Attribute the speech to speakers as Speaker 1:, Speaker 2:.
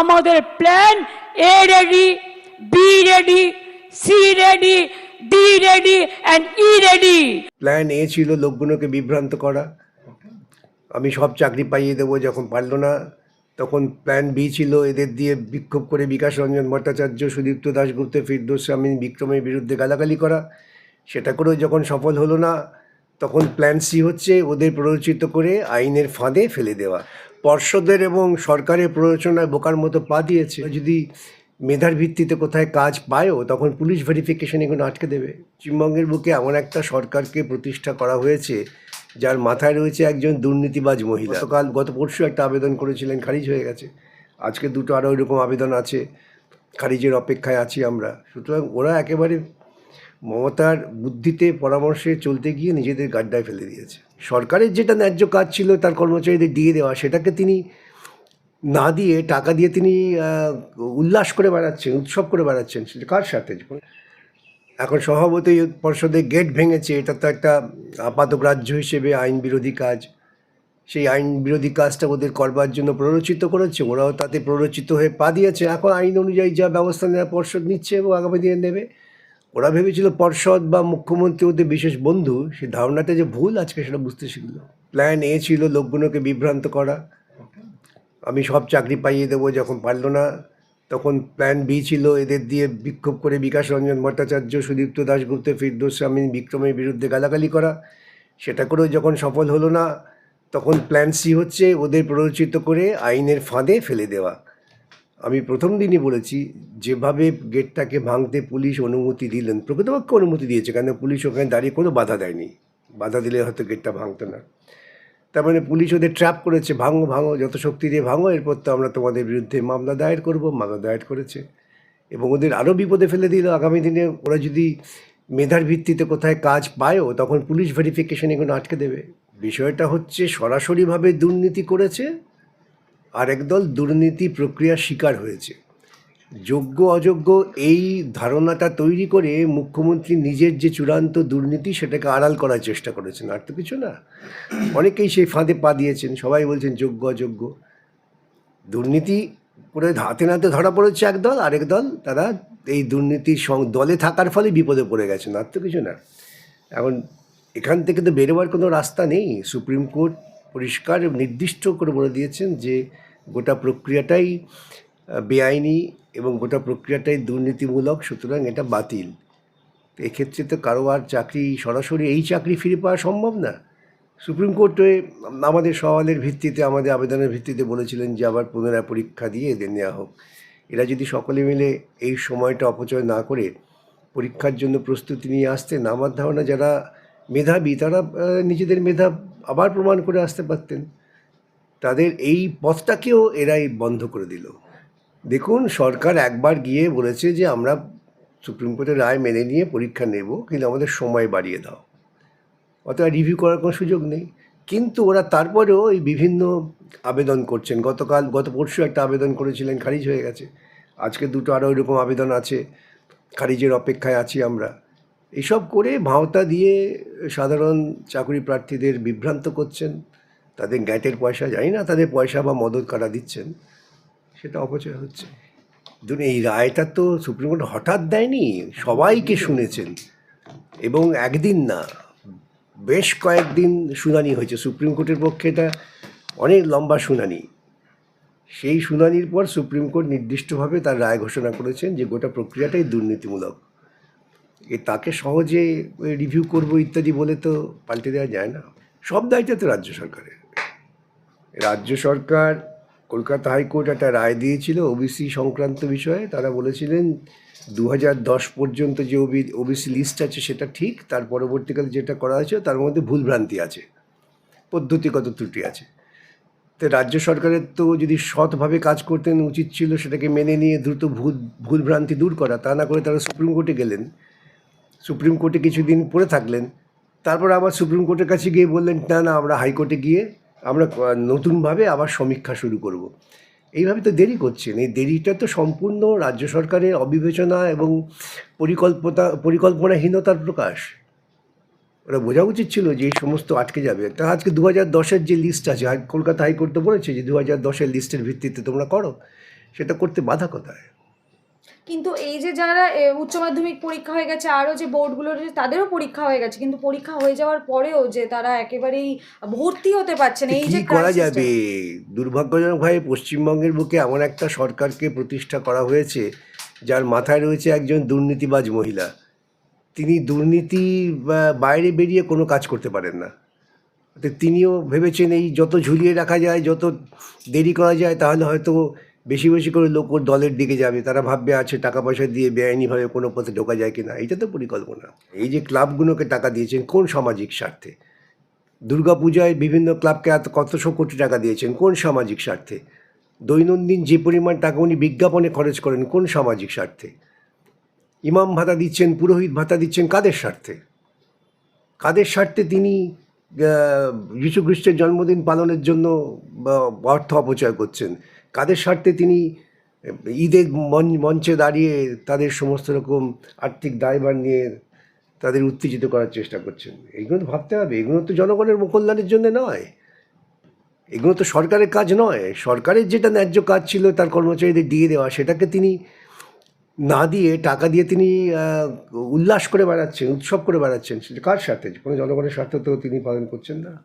Speaker 1: আমাদের plan A ready B ready C ready D ready and E ready
Speaker 2: plan A ছিল লোকগুলোকে বিভ্রান্ত করা। আমি সব চাকরি পাইয়ে দেবো যখন পারল না। তখন প্ল্যান বি ছিল এদের দিয়ে বিক্ষোভ করে বিকাশ রঞ্জন ভট্টাচার্য, সুদীপ্ত দাশগুপ্ত, ফিরদোস স্বামী বিক্রমের বিরুদ্ধে গালাগালি করা। সেটা করেও যখন সফল হলো না, তখন প্ল্যান সি হচ্ছে ওদের প্ররোচিত করে আইনের ফাঁদে ফেলে দেওয়া। পর্ষদের এবং সরকারের প্ররোচনায় বোকার মতো পা দিয়েছে। যদি মেধার ভিত্তিতে কোথায় কাজ পায়ও, তখন পুলিশ ভেরিফিকেশন এগুলো আটকে দেবে। পশ্চিমবঙ্গের বুকে এমন একটা সরকারকে প্রতিষ্ঠা করা হয়েছে, যার মাথায় রয়েছে একজন দুর্নীতিবাজ মহিলা। গতকাল, গত পরশু একটা আবেদন করেছিলেন, খারিজ হয়ে গেছে। আজকে দুটো আরও এরকম আবেদন আছে, খারিজের অপেক্ষায় আছি আমরা। সুতরাং ওরা একেবারে মমতার বুদ্ধিতে পরামর্শে চলতে গিয়ে নিজেদের গাড্ডায় ফেলে দিয়েছে। সরকারের যেটা ন্যায্য কাজ ছিল, তার কর্মচারীদের দিয়ে দেওয়া, সেটাকে তিনি না দিয়ে টাকা দিয়ে তিনি উল্লাস করে বেড়াচ্ছেন, উৎসব করে বেড়াচ্ছেন, সেটা কার সাথে? এখন সভাপতি পর্ষদে গেট ভেঙেছে, এটা তো একটা আপাতগ্রাহ্য হিসেবে আইন বিরোধী কাজ। সেই আইন বিরোধী কাজটা ওদের করবার জন্য প্ররোচিত করেছে, ওরাও তাতে প্ররোচিত হয়ে পা দিয়েছে। এখন আইন অনুযায়ী যা ব্যবস্থা নেওয়া পর্ষদ নিচ্ছে এবং আগামী দিনে নেবে। ওরা ভেবেছিল পর্ষদ বা মুখ্যমন্ত্রী ওদের বিশেষ বন্ধু, সেই ধারণাটা যে ভুল আজকে সেটা বুঝতে শিখলো। প্ল্যান এ ছিল লোকগুলোকে বিভ্রান্ত করা। আমি সব চাকরি পাইয়ে দেবো যখন পারল না। তখন প্ল্যান বি ছিল এদের দিয়ে বিক্ষোভ করে বিকাশ রঞ্জন ভট্টাচার্য, সুদীপ্ত দাশগুপ্ত, ফিরদোস স্বামী বিক্রমের বিরুদ্ধে গালাগালি করা। সেটা করেও যখন সফল হলো না, তখন প্ল্যান সি হচ্ছে ওদের প্ররোচিত করে আইনের ফাঁদে ফেলে দেওয়া। আমি প্রথম দিনই বলেছি, যেভাবে গেটটাকে ভাঙতে পুলিশ অনুমতি দিলেন, প্রকৃতপক্ষে অনুমতি দিয়েছে কেন পুলিশ ওখানে দাঁড়িয়ে কোনো বাধা দেয়নি। বাধা দিলে হয়তো গেটটা ভাঙতো না। তার মানে পুলিশ ওদের ট্র্যাপ করেছে, ভাঙো ভাঙো, যত শক্তি দিয়ে ভাঙো, এরপর তো আমরা তোমাদের বিরুদ্ধে মামলা দায়ের করব, মামলা দায়ের করেছে। এবং ওদের আরও বিপদে ফেলে দিল। আগামী দিনে ওরা যদি মেধার ভিত্তিতে কোথায় কাজ পায়ও, তখন পুলিশ ভেরিফিকেশন এগুলো আটকে দেবে। বিষয়টা হচ্ছে সরাসরিভাবে দুর্নীতি করেছে আর একদল দুর্নীতি প্রক্রিয়ার শিকার হয়েছে। যোগ্য, অযোগ্য এই ধারণাটা তৈরি করে মুখ্যমন্ত্রী নিজের যে চূড়ান্ত দুর্নীতি সেটাকে আড়াল করার চেষ্টা করেছেন। আর তো কিছু না। অনেকেই সেই ফাঁদে পা দিয়েছেন। সবাই বলছেন যোগ্য, অযোগ্য। দুর্নীতি করে হাতে নাতে ধরা পড়েছে একদল আরেক দল তারা এই দুর্নীতির দলে থাকার ফলে বিপদে পড়ে গেছেন। আর তো কিছু না। এখন এখান থেকে তো বেরোবার কোনো রাস্তা নেই। সুপ্রিম কোর্ট পরিষ্কার নির্দিষ্ট করে বলে দিয়েছেন যে গোটা প্রক্রিয়াটাই বেআইনি এবং গোটা প্রক্রিয়াটাই দুর্নীতিমূলক, সুতরাং এটা বাতিল। এক্ষেত্রে তো কারও আর চাকরি, সরাসরি এই চাকরি ফিরে পাওয়া সম্ভব না। সুপ্রিম কোর্টে আমাদের সওয়ালের ভিত্তিতে, আমাদের আবেদনের ভিত্তিতে বলেছিলেন যে আবার পুনরায় পরীক্ষা দিয়ে এদের নেওয়া হোক। এরা যদি সকলে মিলে এই সময়টা অপচয় না করে পরীক্ষার জন্য প্রস্তুতি নিয়ে আসতেন, আমার ধারণা যারা মেধাবী, তারা নিজেদের মেধা আবার প্রমাণ করে আসতে পারতেন। তাদের এই পথটাকেও এরাই বন্ধ করে দিল। দেখুন, সরকার একবার গিয়ে বলেছে যে, আমরা সুপ্রিম কোর্টের রায় মেনে নিয়ে পরীক্ষা নেব, কিন্তু আমাদের সময় বাড়িয়ে দাও। অতএব রিভিউ করার কোনো সুযোগ নেই। কিন্তু ওরা তারপরেও এই বিভিন্ন আবেদন করছেন। গতকাল, গত পরশু একটা আবেদন করেছিলেন, খারিজ হয়ে গেছে। আজকে দুটো আরও এরকম আবেদন আছে। খারিজের অপেক্ষায় আছি আমরা। এসব করে ভাওতা দিয়ে সাধারণ চাকরি প্রার্থীদের বিভ্রান্ত করছেন। তাদের গ্যাটের পয়সা, জানি না তাদের পয়সা বা মদত কারা দিচ্ছেন, সেটা অপচয় হচ্ছে। এই রায়টা তো সুপ্রিম কোর্ট হঠাৎ দেয়নি, সবাইকে শুনেছেন। এবং একদিন না, বেশ কয়েকদিন শুনানি হয়েছে। সুপ্রিম কোর্টের পক্ষে এটা অনেক লম্বা শুনানি। সেই শুনানির পর সুপ্রিম কোর্ট নির্দিষ্টভাবে তার রায় ঘোষণা করেছেন যে গোটা প্রক্রিয়াটাই দুর্নীতিমূলক। তাকে সহজে রিভিউ করব ইত্যাদি বলে তো পাল্টে দেওয়া যায় না। সব দায়িত্ব তো রাজ্য সরকারের। রাজ্য সরকার, কলকাতা হাইকোর্ট একটা রায় দিয়েছিল ওবিসি সংক্রান্ত বিষয়ে। তারা বলেছিলেন দু পর্যন্ত যে ওবি ওবিসি লিস্ট আছে সেটা ঠিক, তার পরবর্তীকালে যেটা করা হয়েছে তার মধ্যে ভুলভ্রান্তি আছে, পদ্ধতিগত ত্রুটি আছে। তো রাজ্য সরকারের তো যদি সৎভাবে কাজ করতেন, উচিত ছিল সেটাকে মেনে নিয়ে দ্রুত ভুল, ভুলভ্রান্তি দূর করা, তা না করে তারা সুপ্রিম কোর্টে গেলেন। সুপ্রিম কোর্টে কিছুদিন পড়ে থাকলেন। তারপর আবার সুপ্রিম কোর্টের কাছে গিয়ে বললেন, না না, আমরা হাইকোর্টে গিয়ে আমরা নতুনভাবে আবার সমীক্ষা শুরু করব। এইভাবে তো দেরি করছেন। এই দেরিটা তো সম্পূর্ণ রাজ্য সরকারের অবিবেচনা এবং পরিকল্পনা, পরিকল্পনাহীনতার প্রকাশ। ওরা বোঝা উচিত ছিল যে এই সমস্ত আটকে যাবে। তা আজকে দু হাজার দশের যে লিস্ট আছে কলকাতা হাইকোর্ট বলেছে যে দু হাজার দশের লিস্টের ভিত্তিতে তোমরা করো। সেটা করতে বাধা কোথায়?
Speaker 3: কিন্তু এই যে যারা উচ্চ মাধ্যমিক পরীক্ষা হয়ে গেছে আরও যে বোর্ডগুলোর যে তাদেরও পরীক্ষা হয়ে গেছে। কিন্তু পরীক্ষা হয়ে যাওয়ার পরেও যে তারা একেবারেই ভর্তি হতে পারছে না এই যে
Speaker 2: করা যাবে। দুর্ভাগ্যজনকভাবে পশ্চিমবঙ্গের বুকে এমন একটা সরকারকে প্রতিষ্ঠা করা হয়েছে যার মাথায় রয়েছে একজন দুর্নীতিবাজ মহিলা। তিনি দুর্নীতি বা বাইরে বেরিয়ে কোনো কাজ করতে পারেন না। তিনিও ভেবেছেন এই যত ঝুলিয়ে রাখা যায় যত দেরি করা যায় তাহলে হয়তো বেশি বেশি করে লোক ওর দলের দিকে যাবে। তারা ভাববে আছে টাকা পয়সা দিয়ে বেআইনিভাবে কোনো পথে ঢোকা যায় কিনা? এটা তো পরিকল্পনা। এই যে ক্লাবগুলোকে টাকা দিয়েছেন কোন সামাজিক স্বার্থে? দুর্গাপূজায় বিভিন্ন ক্লাবকে এত কতশো কোটি টাকা দিয়েছেন কোন সামাজিক স্বার্থে? দৈনন্দিন যে পরিমাণ টাকা উনি বিজ্ঞাপনে খরচ করেন কোন সামাজিক স্বার্থে? ইমাম ভাতা দিচ্ছেন পুরোহিত ভাতা দিচ্ছেন কাদের স্বার্থে? কাদের স্বার্থে তিনি আহ, যীশু খ্রিস্টের জন্মদিন পালনের জন্য অর্থ অপচয় করছেন? কাদের স্বার্থে তিনি ঈদের মঞ্চ- দাঁড়িয়ে তাদের সমস্ত রকম আর্থিক দায়ভার নিয়ে তাদের উত্তেজিত করার চেষ্টা করছেন। এইগুলো তো ভাবতে হবে। এগুলো তো জনগণের কল্যাণের জন্য নয়। এগুলো তো সরকারের কাজ নয়। সরকারের যেটা ন্যায্য কাজ ছিল তার কর্মচারীদের দিয়ে দেওয়া, সেটাকে তিনি না দিয়ে, টাকা দিয়ে তিনি উল্লাস করে বেড়াচ্ছেন, উৎসব করে বেড়াচ্ছেন, সেটা কার স্বার্থে? কোনো জনগণের স্বার্থ তো তিনি পালন করছেন না।